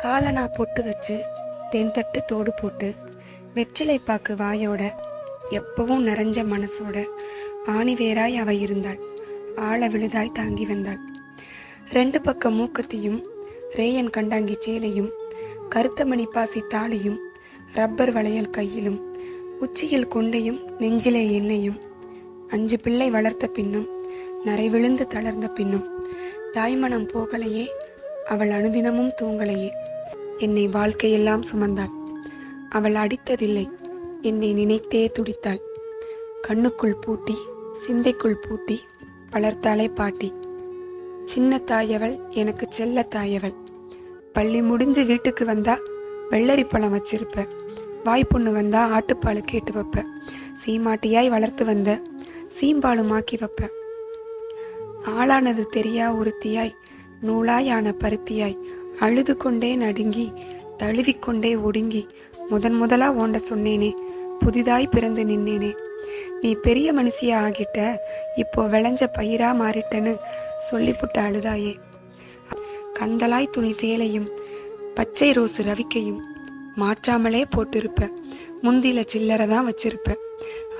காலனா பொட்டு வச்சு தென்தட்டு தோடு போட்டு வெற்றிலை பாக்கு வாயோட எப்பவும் நிறைஞ்ச மனசோட ஆணிவேராய் அவ இருந்தாள். ஆழ விழுதாய் தாங்கி வந்தாள். ரெண்டு பக்க மூக்கத்தையும் ரேயன் கண்டாங்கி சேலையும் கருத்த மணி பாசி தாலியும் ரப்பர் வளையல் கையிலும் உச்சியில் கொண்டையும் நெஞ்சிலே எண்ணெயும் அஞ்சு பிள்ளை வளர்த்த பின்னும் நரை விழுந்து தளர்ந்த பின்னும் தாய்மனம் போகலையே அவள் அனுதினமும் தூங்கலையே. என்னை வாழ்க்கையெல்லாம் சுமந்தாள். அவள் அடித்ததில்லை. என்னை நினைத்தே துடித்தாள். கண்ணுக்குள் பூட்டி சிந்தைக்குள் பூட்டி வளர்த்தாளே பாட்டி சின்ன தாயவள் எனக்கு செல்ல தாயவள். பள்ளி முடிஞ்சு வீட்டுக்கு வந்தா வெள்ளரி பழம் வச்சிருப்ப. வாய்ப்புண்ணு வந்தா ஆட்டுப்பால் கேட்டு வைப்ப. சீமாட்டியாய் வளர்த்து வந்த சீம்பாலுமாக்கி வைப்ப. ஆளானது தெரியா ஒருத்தியாய் நூலாயான பருத்தியாய். அழுது கொண்டே நடுங்கி தழுவிக்கொண்டே ஒடுங்கி முதன் முதலா ஓண்ட சொன்னேனே புதிதாய் பிறந்து நின்னேனே. நீ பெரிய மனுஷியா ஆகிட்ட இப்போ விளைஞ்ச பயிரா மாறிட்டன்னு சொல்லிப்புட்ட அழுதாயே. கந்தலாய் துணி சேலையும் பச்சை ரோசு ரவிக்கையும் மாற்றாமலே போட்டிருப்ப முந்தில சில்லறை தான் வச்சிருப்ப.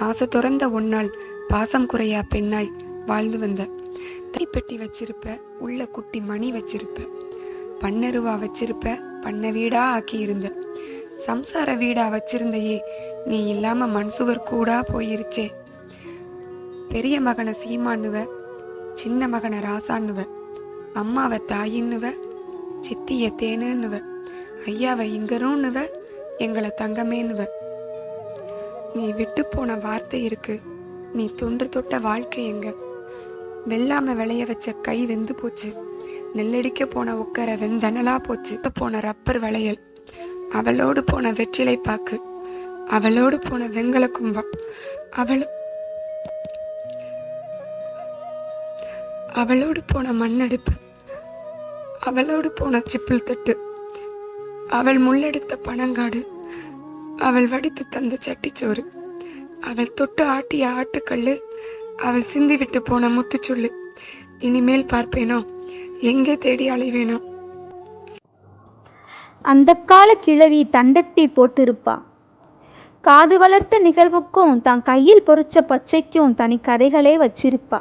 ஆசை துறந்த ஒன்னால் பாசம் குறையா பெண்ணாய் வாழ்ந்து வந்த தைப்பெட்டி வச்சிருப்ப உள்ள குட்டி மணி வச்சிருப்ப. பண்ணருவா வச்சிருப்ப பண்ண வீடா ஆக்கி இருந்த சம்சார வீடா வச்சிருந்தையே நீ இல்லாம மண்சுவர் கூடா போயிருச்சே. பெரிய மகனை சீமான்னுவ சின்ன மகனை ராசான்னுவ அம்மாவை தாயின்னுவ சித்திய தேனுன்னுவ ஐயாவை இங்கருன்னுவ எங்களை தங்கமேன்னுவ. நீ விட்டு போன வார்த்தை இருக்கு நீ தொன்று தொட்ட வாழ்க்கை எங்க? வெள்ளாம விளைய வச்ச கை வெந்து போச்சு. நெல்லடிக்க போன உக்கர வெந்தனலா போச்சு. போன ரப்பர் வளையல். அவளோடு போன வெற்றிலை பாக்கு. அவளோடு போன வெங்கல கும்பம். அவள் அவளோடு போன மண்ணடுப்பு. அவளோடு போன சிப்பிள் தட்டு. அவள் முள்ளெடுத்த பனங்காடு. அவள் வடித்து தந்த சட்டிச்சோறு. அவள் தொட்டு ஆட்டிய ஆட்டுக்கல்லு. அவள் சிந்திவிட்டு போன முத்துச்சொல்லு இனிமேல் பார்ப்பேனோ? எங்கே தேடி அலைவேனோ? அந்த கால கிழவி தண்டட்டி போட்டிருப்பா. காது வளர்த்த நிகழ்வுக்கும் தான் கையில் பொறிச்ச பச்சைக்கும் தனி கதைகளே வச்சிருப்பா.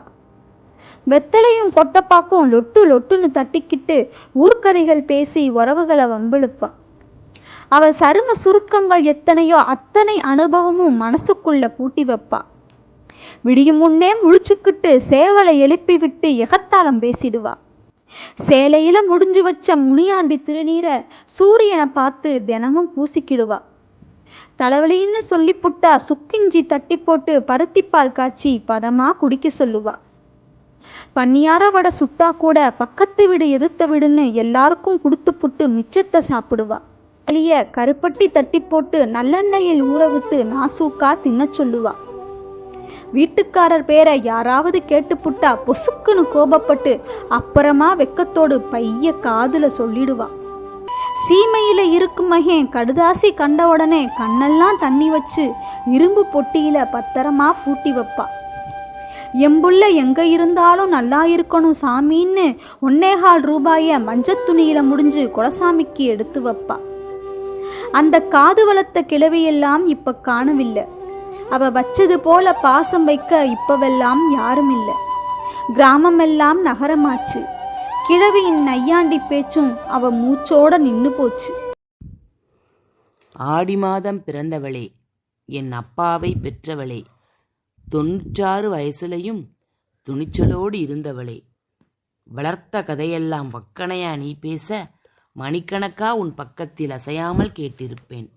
வெத்தலையும் கொட்டப்பாக்கும் லொட்டு லொட்டுன்னு தட்டிக்கிட்டு ஊர்க்கதைகள் பேசி உறவுகளை வம்பிழுப்பா. அவ சரும சுருக்கங்கள் எத்தனையோ அத்தனை அனுபவமும் மனசுக்குள்ள பூட்டி வைப்பா. விடியும் முன்னே முழிச்சுக்கிட்டு சேவலை எழுப்பி விட்டு எகத்தாளம் பேசிடுவா. சேலையில முடிஞ்சு வச்ச முனியாண்டி திருநீரை சூரியனை பார்த்து தினமும் பூசிக்கிடுவா. தலைவலின்னு சொல்லி புட்டா சுக்கிஞ்சி தட்டி போட்டு பருத்திப்பால் காய்ச்சி பதமா குடிக்க சொல்லுவா. பன்னியார வடை சுட்டா கூட பக்கத்து வீடு எதிர்த்த வீடுன்னு எல்லாருக்கும் கொடுத்து புட்டு மிச்சத்தை சாப்பிடுவா. வெளியே கருப்பட்டி தட்டி போட்டு நல்லெண்ணெயில் ஊற விட்டு நாசூக்கா தின்ன சொல்லுவா. வீட்டுக்காரர் பேரை யாராவது கேட்டுப்புட்டா பொசுக்குன்னு கோபப்பட்டு அப்புறமா வெக்கத்தோடு பைய காதுல சொல்லிடுவா. சீமையில இருக்கும் மகன் கடுதாசி கண்ட உடனே கண்ணெல்லாம் தண்ணி வச்சு இரும்பு பொட்டியில பத்திரமா பூட்டி வைப்பா. எம்புள்ள எங்க இருந்தாலும் நல்லா இருக்கணும் சாமின்னு ஒன்னேகால் ரூபாய மஞ்சத் துணியில முடிஞ்சு குலசாமிக்கு எடுத்து வைப்பா. அந்த காது வளர்த்த கிழவியெல்லாம் இப்ப காணவில்லை. அவ வச்சது போல பாசம் வைக்க இப்பவெல்லாம் யாரும் இல்லை கிராமமெல்லாம் நகரமாச்சு. கிழவியின் நையாண்டி பேச்சும் அவ மூச்சோட நின்று போச்சு. ஆடி மாதம் பிறந்தவளே என் அப்பாவை பெற்றவளே தொண்ணூற்றாறு வயசுலையும் துணிச்சலோடு இருந்தவளே. வளர்த்த கதையெல்லாம் வக்கணையா நீ பேச மணிக்கணக்கா உன் பக்கத்தில் அசையாமல் கேட்டிருப்பேன்.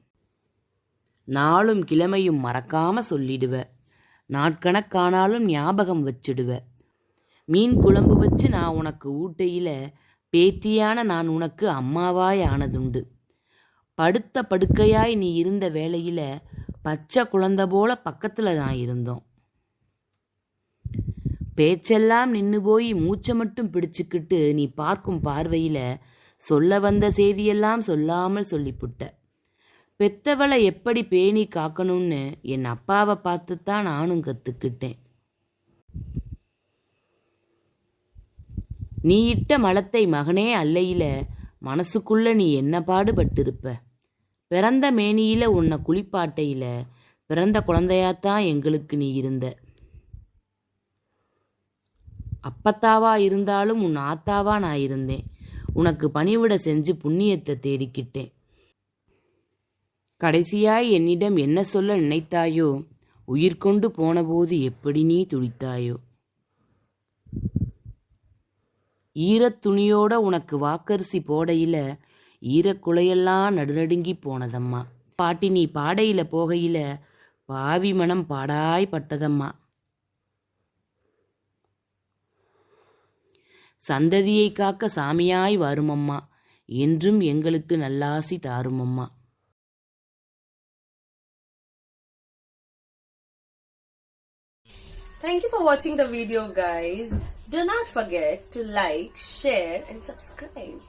நாளும் கிழமையும் மறக்காம சொல்லிடுவ. நாட்கணக்கானாலும் ஞாபகம் வச்சிடுவ. மீன் குழம்பு வச்சு நான் உனக்கு ஊட்டையில பேத்தியான நான் உனக்கு அம்மாவாய் ஆனதுண்டு படுத்த படுக்கையாய் நீ இருந்த வேளையில பச்சை குழந்தை போல பக்கத்துல தான் இருந்தோம். பேச்செல்லாம் நின்று போய் மூச்சை மட்டும் பிடிச்சுக்கிட்டு நீ பார்க்கும் பார்வையில சொல்ல வந்த செய்தியெல்லாம் சொல்லாமல் சொல்லிப்புட்ட. பெத்தவளை எப்படி பேணி காக்கணும்னு என் அப்பாவை பார்த்துத்தான் நானும் கத்துக்கிட்டேன். நீ இட்ட மலத்தை மகனே அல்லையில மனசுக்குள்ள நீ என்ன பாடுபட்டிருப்ப? பிறந்த மேனியில உன்னை குளிப்பாட்டையில பிறந்த குழந்தையாத்தான் எங்களுக்கு நீ இருந்த. அப்பத்தாவா இருந்தாலும் உன் ஆத்தாவா நான் இருந்தேன். உனக்கு பணிவிட செஞ்சு புண்ணியத்தை தேடிக்கிட்டேன். கடைசியாய் என்னிடம் என்ன சொல்ல நினைத்தாயோ? உயிர் கொண்டு போனபோது எப்படி நீ துடித்தாயோ? ஈரத் துணியோட உனக்கு வாக்கரிசி போடையில ஈரக்குலையெல்லாம் நடுநடுங்கி போனதம்மா. பாட்டி நீ பாடையில போகையில பாவி மனம் பாடாய் பட்டதம்மா. சந்ததியை காக்க சாமியாய் வருமம்மா. என்றும் எங்களுக்கு நல்லாசி தாருமம்மா. Thank you for watching the video guys. Do not forget to like, share and subscribe.